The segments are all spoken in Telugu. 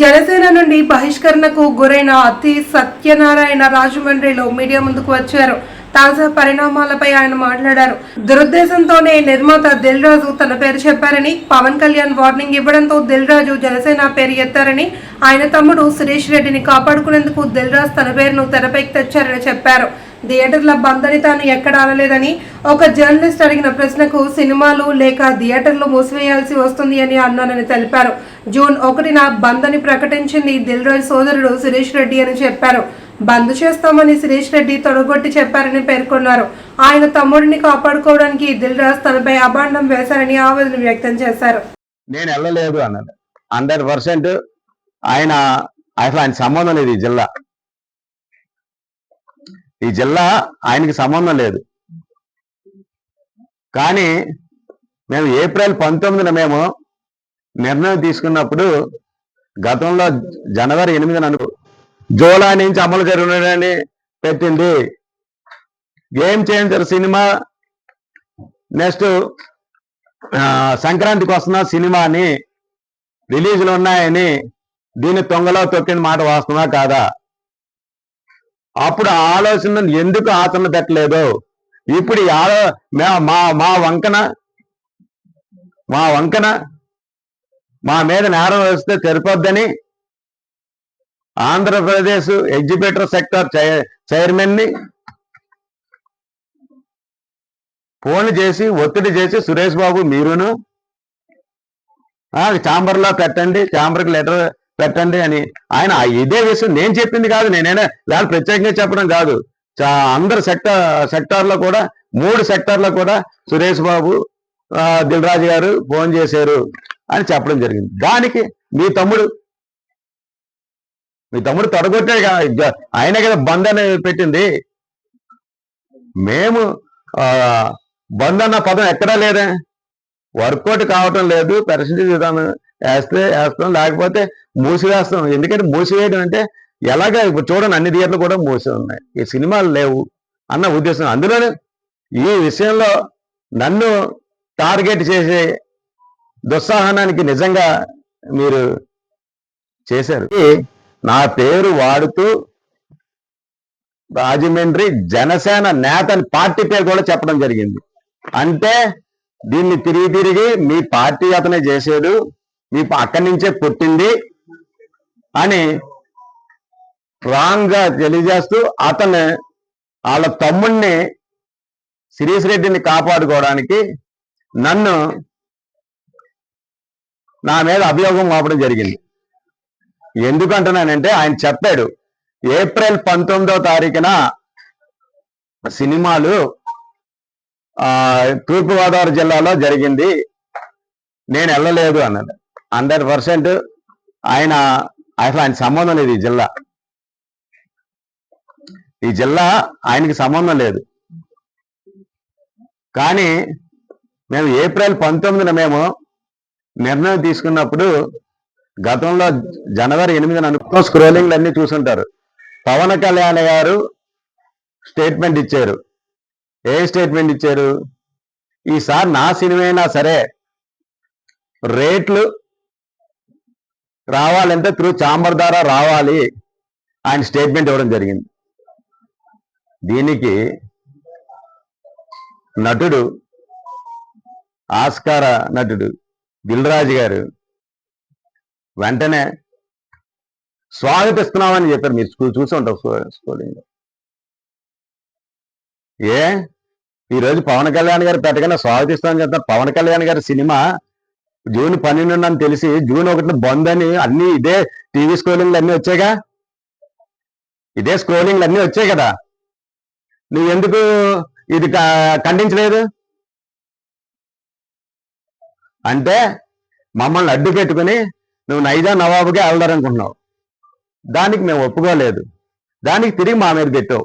జనసేన నుండి బహిష్కరణకు గురైన అతి సత్యనారాయణ రాజమండ్రిలో మీడియా ముందుకు వచ్చారు. తాజా పరిణామాలపై ఆయన మాట్లాడారు. దురుద్దేశంతోనే నిర్మాత దిల్ రాజు తన పేరు చెప్పారని పవన్ కళ్యాణ్ వార్నింగ్ ఇవ్వడంతో దిల్ రాజు జనసేన పేరు ఎత్తారని ఆయన తమ్ముడు సురేష్ రెడ్డిని కాపాడుకునేందుకు దిల్ రాజు తన పేరును తెరపైకి తెచ్చారని చెప్పారు. థియేటర్ల బంద్ అని తాను ఎక్కడ అనలేదని ఒక జర్నలిస్ట్ అడిగిన ప్రశ్నకు సినిమాలు లేక థియేటర్లు మూసివేయాల్సి వస్తుంది అని అన్నానని తెలిపారు. జూన్ ఒకటిన బంద్ అని ప్రకటించింది దిల్రాజ్ సోదరుడు సురేష్ రెడ్డి అని చెప్పారు. బంద్ చేస్తామని సురేష్ రెడ్డి తొడగొట్టి చెప్పారని పేర్కొన్నారు. ఆయన తమ్ముడిని కాపాడుకోవడానికి దిల్రాజ్ తనపై అభాండం వేశారని ఆవేదన వ్యక్తం చేశారు. నేను వెళ్ళలేదు అన్నాడు హండ్రెడ్ పర్సెంట్ ఆయన అసలు ఆయన సంబంధం లేదు ఈ జిల్లా. ఈ జిల్లా ఆయనకి సంబంధం లేదు. కానీ మేము ఏప్రిల్ పంతొమ్మిదిన మేము నిర్ణయం తీసుకున్నప్పుడు గతంలో జనవరి ఎనిమిదిన అను జూలై నుంచి అమలు జరుగునని పెట్టింది. Game changer cinema? నెక్స్ట్ సంక్రాంతికి వస్తున్న సినిమాని రిలీజ్లు ఉన్నాయని దీన్ని తొంగలో తొక్కిన మాట వాస్తవా కాదా? అప్పుడు ఆలోచన ఎందుకు ఆచరణ పెట్టలేదు? ఇప్పుడు ఆలో మా- మా మా వంకన మా వంకన మా మీద నేరం వేస్తే సరిపోద్దని ఆంధ్రప్రదేశ్ ఎగ్జిబిటర్ సెక్టర్ చైర్మన్ని ఫోన్ చేసి ఒత్తిడి చేసి సురేష్ బాబు మీరును చాంబర్లో పెట్టండి చాంబర్కి లెటర్ పెట్టండి అని. ఆయన ఇదే విషయం నేను చెప్పింది కాదు. నేనైనా దాన్ని ప్రత్యేకంగా చెప్పడం కాదు. చా- అందరు సెక్టర్ సెక్టార్లో కూడా మూడు సెక్టార్లో కూడా సురేష్ బాబు దిల్రాజు దిల్ రాజు గారు ఫోన్ చేశారు అని చెప్పడం జరిగింది. దానికి మీ తమ్ముడు మీ తమ్ముడు తొడగొట్టే ఆయన కదా బంద్ అని పెట్టింది. మేము ఆ బంద్ అన్న పదం ఎక్కడా లేదే? వర్కౌట్ కావటం లేదు. పరిస్థితి విధానం వేస్తే వేస్తాం లేకపోతే మూసివేస్తాం. ఎందుకంటే మూసివేయడం అంటే ఎలాగ ఇప్పుడు చూడండి అన్ని థియేటర్లు కూడా మూసి ఉన్నాయి ఈ సినిమాలు లేవు అన్న ఉద్దేశం. అందులోనే ఈ విషయంలో నన్ను టార్గెట్ చేసే దుస్సాహనానికి నిజంగా మీరు చేశారు. నా పేరు వాడుతూ రాజమండ్రి జనసేన నేతని పార్టీ పేరు కూడా చెప్పడం జరిగింది. అంటే దీన్ని తిరిగి తిరిగి మీ పార్టీ అతనే చేసాడు మీ అక్కడి నుంచే పుట్టింది అని రాంగ్గా తెలియజేస్తూ అతను వాళ్ళ తమ్ముణ్ణి శిరీష్ రెడ్డిని కాపాడుకోవడానికి నన్ను నా మీద అభియోగం మోపడం జరిగింది. ఎందుకంటున్నానంటే ఆయన చెప్పాడు ఏప్రిల్ పంతొమ్మిదో తారీఖున సినిమాలు తూర్పుగోదావరి జిల్లాలో జరిగింది నేను వెళ్ళలేదు అన్నాడు. హండ్రెడ్ పర్సెంట్ ఆయన అసలు ఆయన సంబంధం లేదు ఈ జిల్లా. ఈ జిల్లా ఆయనకి సంబంధం లేదు. కానీ మేము ఏప్రిల్ పంతొమ్మిదిన మేము నిర్ణయం తీసుకున్నప్పుడు గతంలో జనవరి ఎనిమిదిన అనుకో స్క్రోలింగ్లు అన్ని చూసుంటారు. పవన్ కళ్యాణ్ గారు స్టేట్మెంట్ ఇచ్చారు. ఏ స్టేట్మెంట్ ఇచ్చారు? ఈసారి నా సినిమైనా సరే రేట్లు రావాలంటే త్రూ చాంబర్ ద్వారా రావాలి ఆయన స్టేట్మెంట్ ఇవ్వడం జరిగింది. దీనికి నటుడు ఆస్కార నటుడు దిల్రాజు గారు వెంటనే స్వాగతిస్తున్నామని చెప్పారు. మీరు స్కూల్ చూసి ఉంటారు స్కూ- స్కూలింగ్ ఏ? ఈరోజు పవన్ కళ్యాణ్ గారు పెట్టగానే స్వాగతిస్తామని చెప్తారు పవన్ కళ్యాణ్ గారి సినిమా జూన్ పన్నెండు అని తెలిసి జూన్ ఒకటిన బంద్ అని అన్ని ఇదే టీవీ స్క్రోలింగ్లు అన్ని వచ్చాయిగా? ఇదే స్క్రోలింగ్లు అన్ని వచ్చాయి కదా? నువ్వు ఎందుకు ఇది ఖండించలేదు? అంటే మమ్మల్ని అడ్డు పెట్టుకుని నువ్వు నైజా నవాబుగా వెళ్దారనుకుంటున్నావు దానికి మేము ఒప్పుకోలేదు. దానికి తిరిగి మా మీద పెట్టావు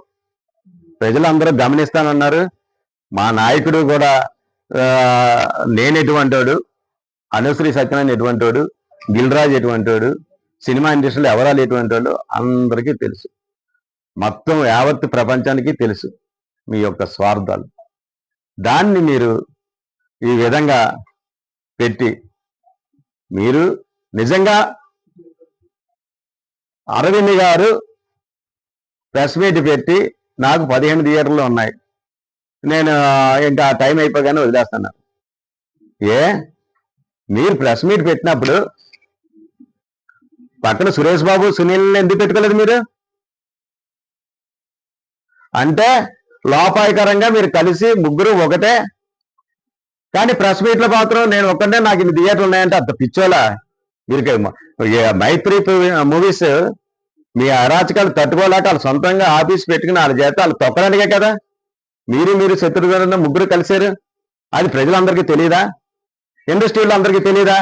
ప్రజలందరూ గమనిస్తానన్నారు. మా నాయకుడు కూడా నేనెటువంటి వాడు అనుశ్రీ సత్యనారాయణ ఎటువంటివాడు గిల్రాజ్ ఎటువంటివాడు సినిమా ఇండస్ట్రీలో ఎవరాలు ఎటువంటి వాళ్ళు అందరికీ తెలుసు. మొత్తం యావత్ ప్రపంచానికి తెలుసు మీ యొక్క స్వార్థాలు. దాన్ని మీరు ఈ విధంగా పెట్టి మీరు నిజంగా అరవింద్ గారు ప్రెస్ మీట్ పెట్టి నాకు పదిహేను థియేటర్లు ఉన్నాయి. నేను ఇంకా టైం అయిపోగానే వదిలేస్తాను. ఏ? మీరు ప్రెస్ మీట్ పెట్టినప్పుడు పక్కన సురేష్ బాబు సునీల్ని ఎందుకు పెట్టుకోలేదు మీరు? అంటే లోపాయకరంగా మీరు కలిసి ముగ్గురు ఒకటే. కానీ ప్రెస్ మీట్లో మాత్రం నేను ఒక్కటే నాకు ఇన్ని థియేటర్లు ఉన్నాయంటే అంత పిచ్చోలా మీరు మైత్రి మూవీస్ మీ అరాచకాలు తట్టుకోలేక వాళ్ళు సొంతంగా ఆఫీస్ పెట్టుకుని వాళ్ళ చేత వాళ్ళు తొక్కడానికే కదా? మీరు మీరు శత్రుఘ్న ముగ్గురు కలిశారు. అది ప్రజలందరికీ తెలియదా ఇండస్ట్రీలో అందరికీ తెలియదా